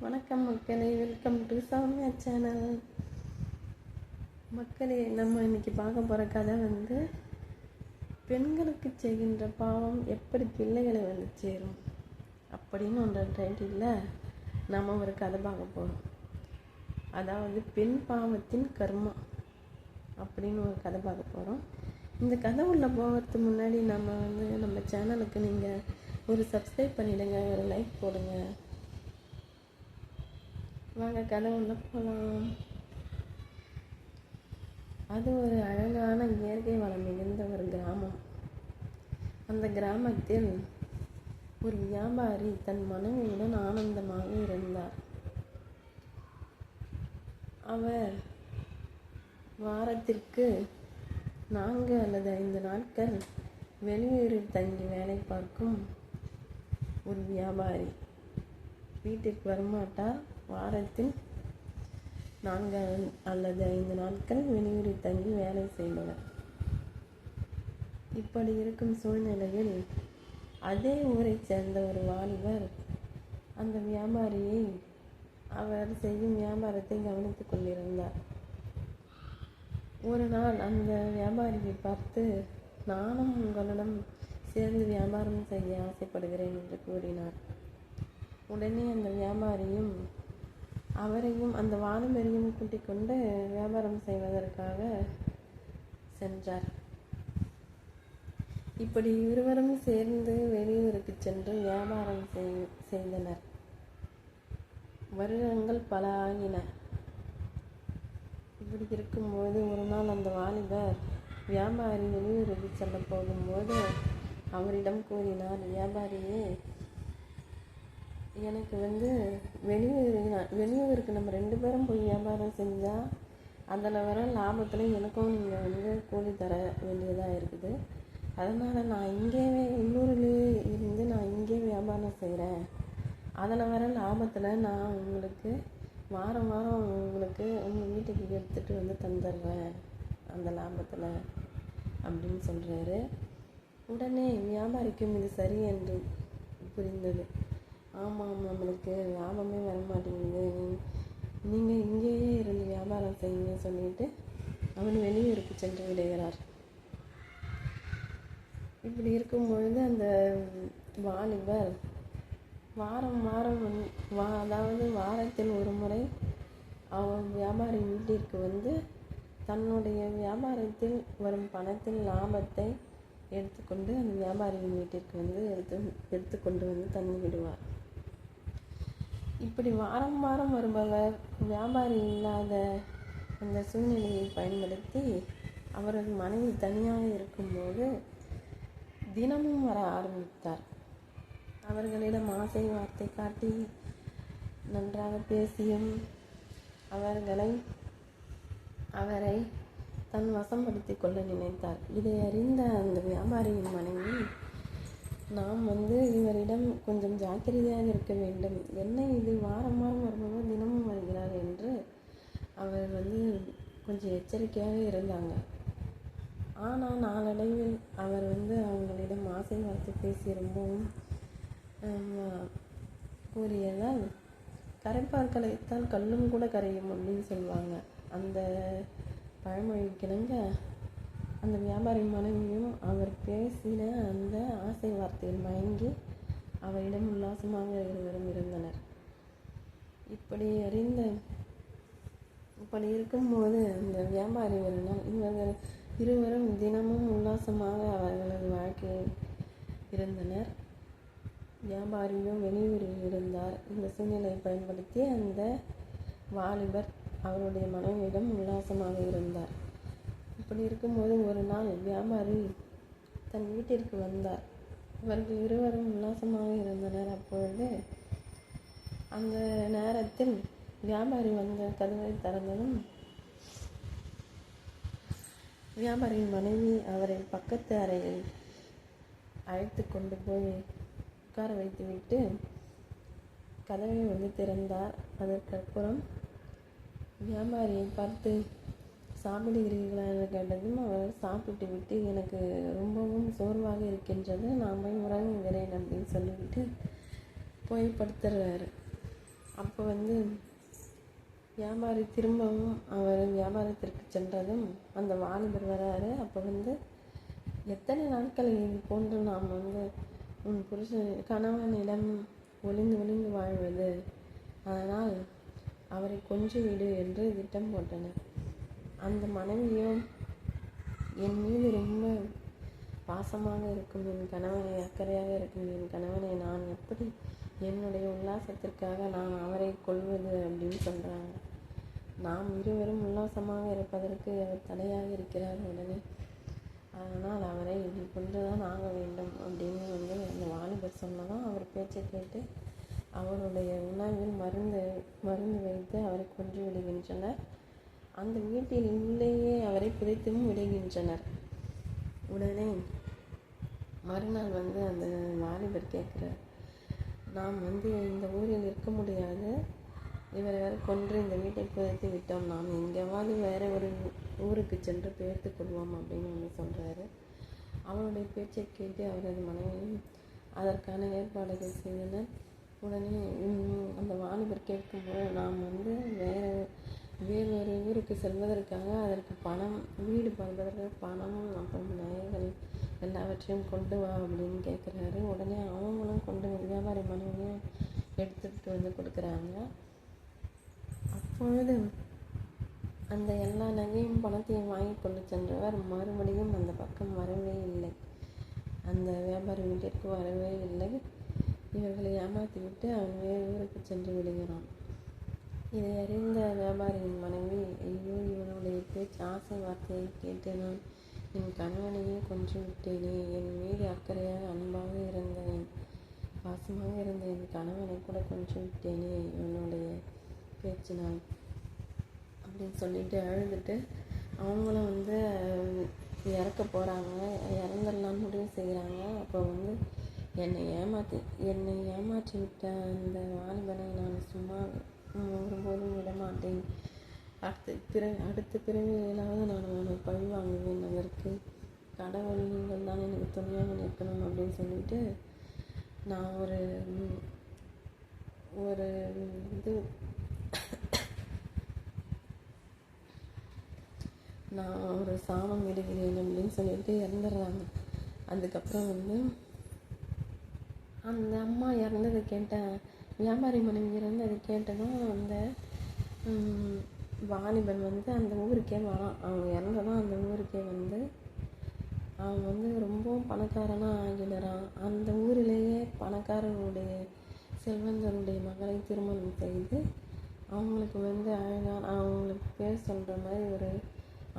வணக்கம் மக்களே welcome to Soumya channel மக்களே நம்ம இன்னைக்கு பார்க்க போகிற கதை வந்து பெண்களுக்கு செய்கின்ற பாவம் எப்படி பிள்ளைகளை வந்து சேரும் அப்படின்னு ஒன்ற டைட்டில் நம்ம ஒரு கதை பார்க்க போகிறோம் அதாவது பெண் பாவத்தின் கர்மா அப்படின்னு ஒரு கதை பார்க்க போகிறோம் இந்த கதை உள்ளே போகிறதுக்கு முன்னாடி நம்ம வந்து நம்ம சேனலுக்கு நீங்கள் ஒரு சப்ஸ்கிரைப் பண்ணிவிடுங்க ஒரு லைக் போடுங்க. வாங்க கதை ஒன்று போகலாம் அது ஒரு அழகான இயற்கை வளம் மிகுந்த ஒரு கிராமம். அந்த கிராமத்தில் ஒரு வியாபாரி தன் மனைவியுடன் ஆனந்தமாக இருந்தார். அவர் வாரத்திற்கு நான்கு அல்லது ஐந்து நாட்கள் வெளியூரில் தங்கி வேலை பார்க்கும் ஒரு வியாபாரி. வீட்டிற்கு வரமாட்டார். வாரத்தில் நான்கு அல்லது ஐந்து நாட்கள் வெளியூரில் தங்கி வேலை செய்பவர். இப்படி இருக்கும் சூழ்நிலையில் அதே ஊரைச் சேர்ந்த ஒரு வாலிபர் அந்த வியாபாரியை அவர் செய்யும் வியாபாரத்தை கவனித்துக் கொண்டிருந்தார். ஒரு நாள் அந்த வியாபாரியை பார்த்து நானும் உங்களிடம் சேர்ந்து வியாபாரம் செய்ய ஆசைப்படுகிறேன் என்று கூறினார். உடனே அந்த வியாபாரியும் அவரையும் அந்த வாலிபரையும் கூட்டிக் கொண்டு வியாபாரம் செய்வதற்காக சென்றார். இப்படி இருவரும் சேர்ந்து வெளியூருக்கு சென்று வியாபாரம் செய்- செய்தனர். வருடங்கள் பல ஆகின. இப்படி இருக்கும்போது ஒரு நாள் அந்த வாலிபர் வியாபாரி வெளியூருக்கு செல்ல போகும்போது அவரிடம் கூறினார் வியாபாரியே எனக்கு வந்து வெளியூர் வெளியூருக்கு நம்ம ரெண்டு பேரும் போய் வியாபாரம் செஞ்சால் அதில் வர லாபத்தில் எனக்கும் நீங்கள் வந்து கூலி தர வேண்டியதாக இருக்குது. அதனால் நான் இங்கேயே உள்ளூர்லேயே இருந்து நான் இங்கே வியாபாரம் செய்கிறேன் அதில் வர லாபத்தில் நான் உங்களுக்கு வாரம் வாரம் உங்களுக்கு உங்கள் வீட்டுக்கு எடுத்துகிட்டு வந்து தந்துடுறேன். அந்த லாபத்தில் அப்படின்னு சொல்கிறாரு உடனே வியாபாரிக்கும் இது சரி என்று புரிந்தது. ஆமாம் நம்மளுக்கு லாபமே வர மாட்டேங்குது நீங்கள் இங்கேயே இருந்து வியாபாரம் செய்யுங்க சொல்லிட்டு அவன் வெளியூருக்கு சென்று விடுகிறார். இப்படி இருக்கும் பொழுது அந்த வாலிபர் வாரம் வாரம் வந்து வா அதாவது வாரத்தில் ஒரு முறை அவன் வியாபாரி வீட்டிற்கு வந்து தன்னுடைய வியாபாரத்தில் வரும் பணத்தின் லாபத்தை எடுத்துக்கொண்டு அந்த வியாபாரியின் வீட்டிற்கு வந்து எடுத்து எடுத்துக்கொண்டு வந்து தந்து விடுவார். இப்படி வாரம் வாரம் வருபவர் வியாபாரி இல்லாத அந்த சூழ்நிலையை பயன்படுத்தி அவரது மனைவி தனியாக இருக்கும்போது தினமும் வர ஆரம்பித்தார். அவர்களிடம் ஆசை வார்த்தை காட்டி நன்றாக பேசியும் அவர்களை அவரை தன் வசப்படுத்திக் கொள்ள நினைத்தார். இதை அறிந்த அந்த வியாபாரியின் மனைவி நாம் வந்து இவரிடம் கொஞ்சம் ஜாக்கிரதையாக இருக்க வேண்டும். என்ன இது வாரம் வாரம் வருபவர் தினமும் வருகிறார் என்று அவர் வந்து கொஞ்சம் எச்சரிக்கையாக இருந்தாங்க. ஆனால் நாளடைவில் அவர் வந்து அவங்களிடம் ஆசை வார்த்தை பேசி ரொம்பவும் கூறியதால் கரைப்பார் கலைத்தால் கல்லும் கூட கரையும் அப்படின்னு சொல்லுவாங்க. அந்த பழமொழி கிணங்க அந்த வியாபாரி மனைவியும் அவர் பேசின அந்த ஆசை வார்த்தையில் மயங்கி அவரிடம் உல்லாசமாக இருவரும் இருந்தனர். இப்படி அறிந்த இப்படி இருக்கும்போது அந்த வியாபாரி ஒரு நாள் இவர்கள் இருவரும் தினமும் உல்லாசமாக அவர்களது வாழ்க்கையில் இருந்தனர். வியாபாரியும் வெளியூரில் இருந்தார். இந்த சூழ்நிலையை பயன்படுத்தி அந்த வாலிபர் அவருடைய மனைவியிடம் உல்லாசமாக இருந்தார். இப்படி இருக்கும்போது ஒரு நாள் வியாபாரி தன் வீட்டிற்கு வந்தார். அவர்கள் இருவரும் உல்லாசமாக இருந்தனர். அப்பொழுது அந்த நேரத்தில் வியாபாரி வந்த கதவை திறந்ததும் வியாபாரியின் மனைவி அவரை பக்கத்து அறையில் அழைத்து கொண்டு போய் உட்கார வைத்துவிட்டு கதவை வந்து திறந்தார். அதற்கப்புறம் வியாபாரியை பார்த்து சாப்பிடுகிறீர்களா கேட்டதும் அவர் சாப்பிட்டு விட்டு எனக்கு ரொம்பவும் சோர்வாக இருக்கின்றது. நான் போய் உறங்குகிறேன் அப்படின்னு சொல்லிவிட்டு போய் படுத்துடுறாரு அப்போ வந்து வியாபாரி திரும்பவும் அவர் வியாபாரத்திற்கு சென்றதும் அந்த வாலிபர் வராரு. அப்போ வந்து எத்தனை நாட்கள் இது போன்று நாம் வந்து உன் புருஷன் கணவனிடம் ஒளிந்து ஒளிந்து வாழ்வது? அதனால் அவரை கொஞ்சம் விடு என்று திட்டம் போட்டனர். அந்த மனைவியும் என் மீது ரொம்ப பாசமாக இருக்கும். என் கணவனை அக்கறையாக இருக்கும். என் கணவனை நான் எப்படி என்னுடைய உல்லாசத்திற்காக நான் அவரை கொள்வது அப்படின்னு சொல்கிறாங்க நாம் இருவரும் உல்லாசமாக இருப்பதற்கு அவர் தடையாக இருக்கிறார் உடனே. அதனால் அவரை நீ கொண்டுதான் ஆக வேண்டும் அப்படின்னு வந்து அந்த வாலிபர் சொன்னதும் அவர் பேச்சை கேட்டு அவருடைய உணவில் மருந்து மருந்து வைத்து அவரை கொன்று விடுகின்றனர். அந்த வீட்டில் உள்ளேயே அவரை புதைத்தும் விடுகின்றனர். உடனே மறுநாள் வந்து அந்த வாலிபர் கேட்குறார் நாம் வந்து இந்த ஊரில் இருக்க முடியாது. இவரை வேறு கொன்று இந்த வீட்டை புதைத்து விட்டோம். நாம் எங்கேயாவது வேறு ஒரு ஊருக்கு சென்று பெயர்த்து கொள்வோம் அப்படின்னு வந்து சொல்கிறாரு அவருடைய பேச்சை கேட்டு அவரது மனைவியும் அதற்கான ஏற்பாடுகள் செய்தனர். உடனே அந்த வாலிபர் கேட்கும்போது நாம் வந்து வேறு வேறு ஊருக்கு செல்வதற்காக அதற்கு பணம் வீடு பார்ப்பதற்கு பணமும் அப்புறம் நகைகள் எல்லாவற்றையும் கொண்டு வா அப்படின்னு கேட்குறாரு உடனே அவங்களும் கொண்டு வந்து வியாபாரி மனைவியும் எடுத்துகிட்டு வந்து கொடுக்குறாங்க. அப்பொழுது அந்த எல்லா நகையும் பணத்தையும் வாங்கி கொண்டு சென்றவர் மறுபடியும் அந்த பக்கம் வரவே இல்லை. அந்த வியாபாரி வீட்டிற்கு வரவே இல்லை. இவர்களை ஏமாற்றி விட்டு அவன் வேறு ஊருக்கு சென்று விடுகிறான். இதை அறிந்த வியாபாரியின் மனைவி ஐயோ இவனுடைய பேச்சு ஆசை வார்த்தையை கேட்டு நான் என் கணவனையே கொன்றுவிட்டேனே என் மீது அக்கறையாக அன்பாக இருந்த என் பாசமாக இருந்த என் கணவனை கூட கொன்றுவிட்டேனே இவனுடைய பேச்சினால் அப்படின்னு சொல்லிட்டு அழுதுட்டு அவங்களும் வந்து இறக்க போகிறாங்க இறந்துடலான்னு முடிவு செய்கிறாங்க அப்போ வந்து என்னை ஏமாற்றி என்னை ஏமாற்றி விட்ட அந்த வாலிபனை நான் சும்மா ஒருபோதும் விட மாட்டேன். அடுத்த பிற அடுத்த பிறவிகளாவது நான் உன்னை பழி வாங்குவேன் அதற்கு கடவுள் நீங்கள் தான் எனக்கு துணையாக நிற்கணும் அப்படின்னு சொல்லிட்டு நான் ஒரு ஒரு இது நான் ஒரு சாமம் விடுகிறேன் அப்படின்னு சொல்லிட்டு இறந்துடுறாங்க. அதுக்கப்புறம் வந்து அந்த அம்மா இறந்ததை கேட்ட வியாபாரி மனைவி அதை கேட்டதும் அந்த வாலிபன் வந்து அந்த ஊருக்கே வரான். அவங்க இறந்ததும் அந்த ஊருக்கே வந்து அவன் வந்து ரொம்பவும் பணக்காரனாக ஆகிடுறான். அந்த ஊரிலேயே பணக்காரனுடைய செல்வந்தருடைய மகளை திருமணம் செய்து அவங்களுக்கு வந்து அழகான அவங்களுக்கு பேர் சொல்கிற மாதிரி ஒரு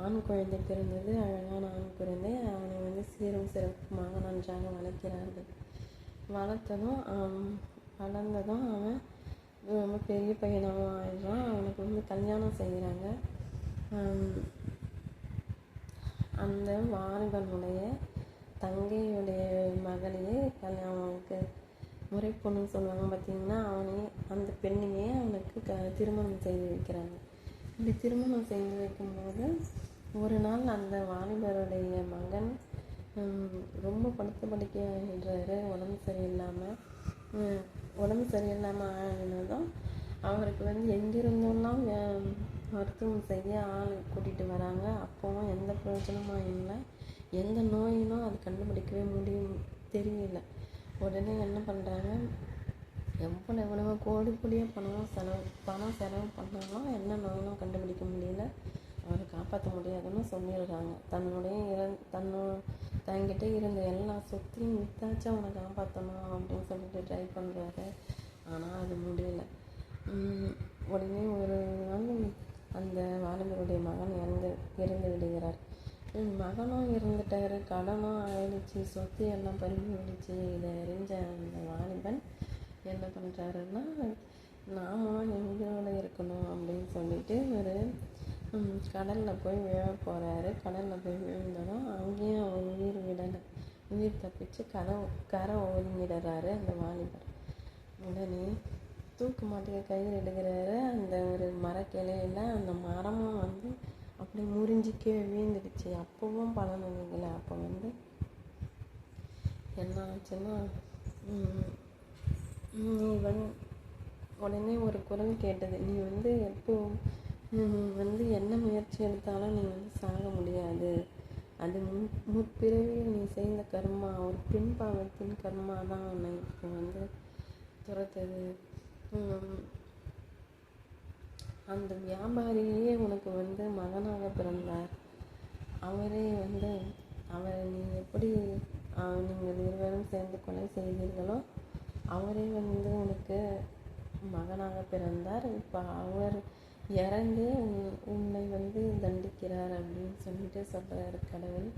ஆண் குழந்தை பிறந்தது. அழகான ஆண் குழந்தை. அவனை வந்து சீரும் சிறப்புமாக நன்றாக வளர்க்கிறார்கள். வளர்த்ததும் வளர்ந்து தான் அவன் ரொம்ப பெரிய பையனாகவும் ஆயிடுறான். அவனுக்கு வந்து கல்யாணம் செய்கிறாங்க. அந்த வாலிபனுடைய தங்கையுடைய மகளையே கல்யாணம் அவனுக்கு முறைப்பொண்ணுன்னு சொல்லுவாங்க. பார்த்தீங்கன்னா அவனே அந்த பெண்ணையே அவனுக்கு க திருமணம் செய்து வைக்கிறாங்க. இப்படி திருமணம் செய்து வைக்கும்போது ஒரு நாள் அந்த வாலிபருடைய மகன் ரொம்ப படுத்த படுக்கையாகின்றாரு உடம்பு சரியில்லாமல் உடம்பு சரியில்லாமல் ஆகினதும் அவருக்கு வந்து எங்கிருந்தெல்லாம் மருத்துவம் செய்ய ஆள் கூட்டிகிட்டு வராங்க அப்போவும் எந்த பிரயோஜனமும் இல்லை. எந்த நோயினும் அது கண்டுபிடிக்கவே முடியும் தெரியல. உடனே என்ன பண்ணுறாங்க எவ்வளோ எவ்வளவோ கோடி கோடியாக பணம் செலவு பணம் செலவு பண்ணாலும் என்ன நோயினும் கண்டுபிடிக்க முடியல. அவரை காப்பாற்ற முடியாதுன்னு சொல்லிடுறாங்க. தன்னுடைய இறந் தன்னோ தன்கிட்ட இருந்த எல்லா சொத்தையும் வித்தாச்சும் அவனை காப்பாற்றணும் அப்படின்னு சொல்லிட்டு ட்ரை பண்ணுறாரு ஆனால் அது முடியல. உடனே ஒரு நாள் அந்த வாலிபருடைய மகன் இறந்து இறந்து விடுகிறார். மகனும் இறந்துட்டாரு கடனும் ஆயிடுச்சு சொத்து எல்லாம் பறிஞ்சு விடுச்சு இதை அறிஞ்ச அந்த வாலிபன் என்ன பண்ணுறாருன்னா நாம எங்களோட இருக்கணும் அப்படின்னு சொல்லிட்டு ஒரு கடலில் போய் விழ போகிறாரு கடலில் போய் விழுந்ததும் அங்கேயும் அவர் உயிர் விடலை. உயிர் தப்பிச்சு கரை கரை ஒதுங்கிடுறாரு அந்த வாலிபர். உடனே தூக்கு மாட்டிக்க கயிறு எடுக்கிறாரு அந்த ஒரு மரக்கிளையில் அந்த மரமும் வந்து அப்படியே முறிஞ்சு கீழே வீழ்ந்துடுச்சு. அப்போவும் பலன் அளிக்கல அப்போ வந்து என்ன ஆச்சுன்னா நீ வந்து உடனே ஒரு குரல் கேட்டது. நீ வந்து எப்போ வந்து என்ன முயற்சி எடுத்தாலும் நீ வந்து சாக முடியாது. அது முன் முற்பிறவியில் நீ செய்த கர்மா ஒரு பின்பாவத்தின் கர்மா தான் உன்னை இப்போ வந்து துரத்துது. அந்த வியாபாரியே உனக்கு வந்து மகனாக பிறந்தார். அவரே வந்து அவர் நீ எப்படி நீங்கள் இருவரும் சேர்ந்து கொலை செய்தீர்களோ அவரே வந்து உனக்கு மகனாக பிறந்தார். இப்போ அவர் இறந்து உன்- உன்னை வந்து தண்டிக்கிறார் அப்படின்னு சொல்லிட்டு சொல்கிறாரு கடவுள்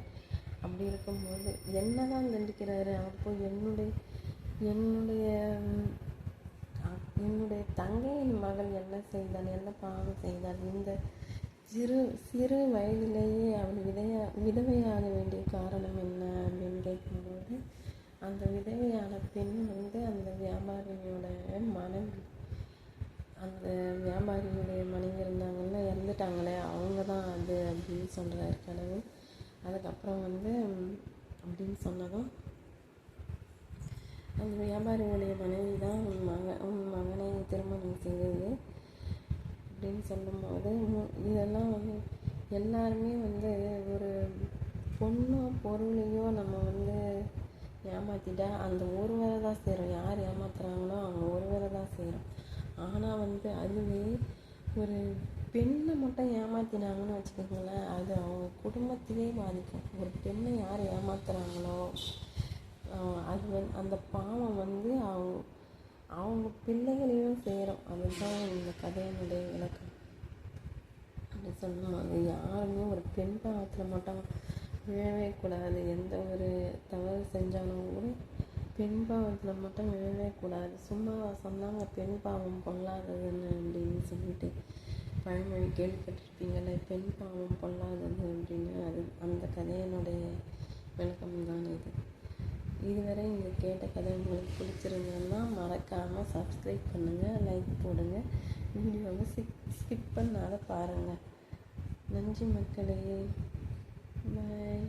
அப்படி இருக்கும்போது என்ன தான் தண்டிக்கிறாரு அப்போ என்னுடைய என்னுடைய என்னுடைய தங்கையின் மகள் என்ன செய்தாள்? என்ன பாவம் செய்தாள்? இந்த சிறு சிறு வயதிலேயே அவள் விதையா விதவையாக வேண்டிய காரணம் என்ன அப்படின்னு கேட்கும்போது அந்த விதவையான பெண் வந்து அந்த வியாபாரியோட மனம் அந்த வியாபாரியுடைய மனைவி இருந்தாங்கல்ல இறந்துட்டாங்களே அவங்க தான் அது அப்படின்னு சொல்கிறாரு கனவு அதுக்கப்புறம் வந்து அப்படின்னு சொன்னதும் அந்த வியாபாரியுடைய மனைவி தான் உன் மகன் உன் மகனை திருமணம் செய்தது அப்படின்னு சொல்லும்போது இதெல்லாம் வந்து எல்லாருமே வந்து ஒரு பொண்ணோ பொருளையோ நம்ம வந்து ஏமாற்றிட்டா அந்த ஒருவரை தான் சேரும். யார் ஏமாத்துறாங்களோ அவங்க ஒருவரை தான் சேரும். ஆனால் வந்து அதுவே ஒரு பெண்ணை மட்டும் ஏமாத்தினாங்கன்னு வச்சுக்கோங்களேன் அது அவங்க குடும்பத்தையே பாதிக்கும். ஒரு பெண்ணை யார் ஏமாத்துறாங்களோ அது வந்து அந்த பாவம் வந்து அவங்க அவங்க பிள்ளைகளையும் சேரும். அதுதான் இந்த கதையினுடைய விளக்கம். அப்படி சொல்லும்போது யாருமே ஒரு பெண் பாவத்தில் மட்டும் விழவே கூடாது. எந்த ஒரு தவறு செஞ்சாலும் கூட பெண் பாவத்தில் மட்டும் விழவே கூடாது. சும்மா வாசம்தாங்க பெண் பாவம் பொல்லாததுன்னு அப்படின்னு சொல்லிட்டு பழமொழி கேள்விப்பட்டிருப்பீங்களே பெண் பாவம் பொல்லாதது அப்படின்னு. அது அந்த கதையினுடைய விளக்கம் தான் இது. இதுவரை நீங்கள் கேட்ட கதை உங்களுக்கு பிடிச்சிருந்ததுன்னா மறக்காமல் சப்ஸ்கிரைப் பண்ணுங்கள் லைக் போடுங்க. வீடியோவை ஸ்கிப் ஸ்கிப் பண்ணாத பாருங்கள் நன்றி மக்களே. பாய்